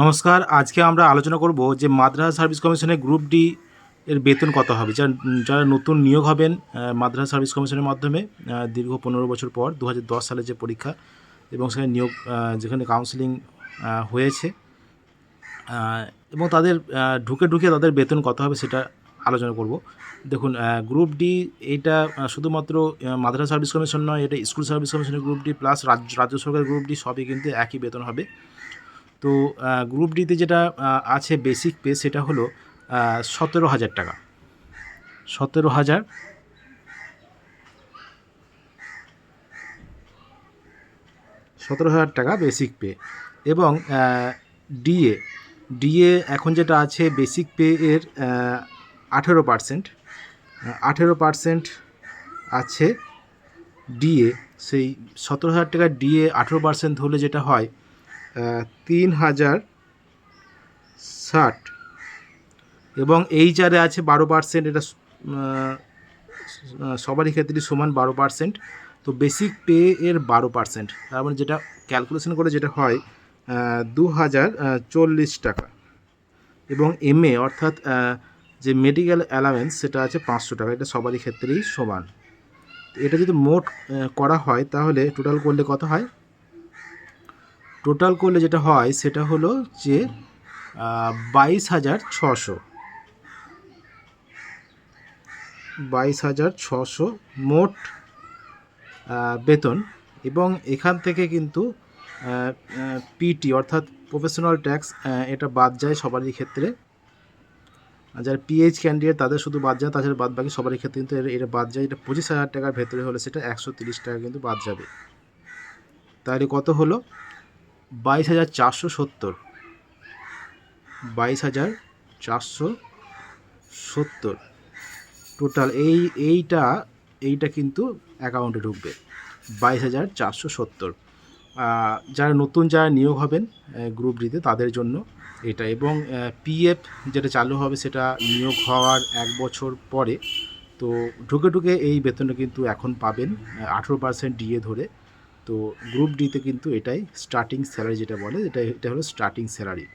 নমস্কার আজকে আমরা আলোচনা করব যে মাদ্রাসা সার্ভিস কমিশনের গ্রুপ ডি এর বেতন কত হবে। যারা যারা নতুন নিয়োগ হবেন মাদ্রাসা সার্ভিস কমিশনের মাধ্যমে দীর্ঘ পনেরো বছর পর দু হাজার দশ সালে যে পরীক্ষা এবং সেখানে নিয়োগ যেখানে কাউন্সিলিং হয়েছে এবং তাদের ঢুকে ঢুকে তাদের বেতন কত হবে সেটা আলোচনা করব। দেখুন গ্রুপ ডি আহ, শুধুমাত্র মাদ্রাসা সার্ভিস কমিশন নয় এটা স্কুল সার্ভিস কমিশনের গ্রুপ ডি প্লাস রাজ্য রাজ্য সরকারের গ্রুপ ডি সবই কিন্তু একই বেতন হবে। তো গ্রুপ ডিতে যেটা আছে বেসিক পে সেটা হলো সতেরো হাজার টাকা। সতেরো হাজার সতেরো হাজার টাকা বেসিক পে এবং ডিএ ডিএ এখন যেটা আছে বেসিক পে এর আঠেরো পার্সেন্ট আঠেরো পার্সেন্ট আছে ডিএ সেই সতেরো হাজার টাকা ডিএ আঠেরো পার্সেন্ট হলে যেটা হয় তিন হাজার ষাট। এবং এইচআরে আছে বারো পার্সেন্ট এটা সবারই ক্ষেত্রে সমান বারো পার্সেন্ট তো বেসিক পে এর বারো পার্সেন্ট তার মানে যেটা ক্যালকুলেশন করে যেটা হয় দু হাজার চল্লিশ টাকা। এবং এমএ অর্থাৎ আহ, যে মেডিকেল অ্যালাওয়েন্স সেটা আছে পাঁচশো টাকা। এটা সবারই ক্ষেত্রেই সমান। এটা যদি মোট করা হয় তাহলে টোটাল করলে কত হয়? টোটাল করলে যেটা হয়, সেটা হলো যে বাইশ হাজার ছশো। বাইশ হাজার ছশো মোট বেতন। এবং এখান থেকে কিন্তু পিটি অর্থাৎ প্রফেশনাল ট্যাক্স এটা বাদ যায় সবারই ক্ষেত্রে। যারা পিএইচ ক্যান্ডিডেট তাদের শুধু বাদ যায় তাছাড়া বাদ বাকি সবারই ক্ষেত্রে কিন্তু এটা বাদ যায়। এটা পঁচিশ হাজার টাকার ভেতরে হলে সেটা একশো তিরিশ টাকা কিন্তু বাদ যাবে। তাহলে কত হলো? বাইশ হাজার চারশো সত্তর। বাইশ হাজার চারশো সত্তর। টোটাল এই, এইটা এইটা কিন্তু অ্যাকাউন্টে ঢুকবে। বাইশ হাজার চারশো সত্তর। যারা নতুন, যারা নিয়োগ হবেন গ্রুপ ডিতে তাদের জন্য এটা। এবং পিএফ যেটা চালু হবে, সেটা নিয়োগ হওয়ার এক বছর পরে। তো ঢুকে ঢুকে এই বেতনটা কিন্তু এখন পাবেন আঠেরো পার্সেন্ট ডিএ ধরে। তো গ্রুপ ডিতে কিন্তু এটাই স্টার্টিং স্যালারি যেটা বলে এটা এটা হলো স্টার্টিং স্যালারি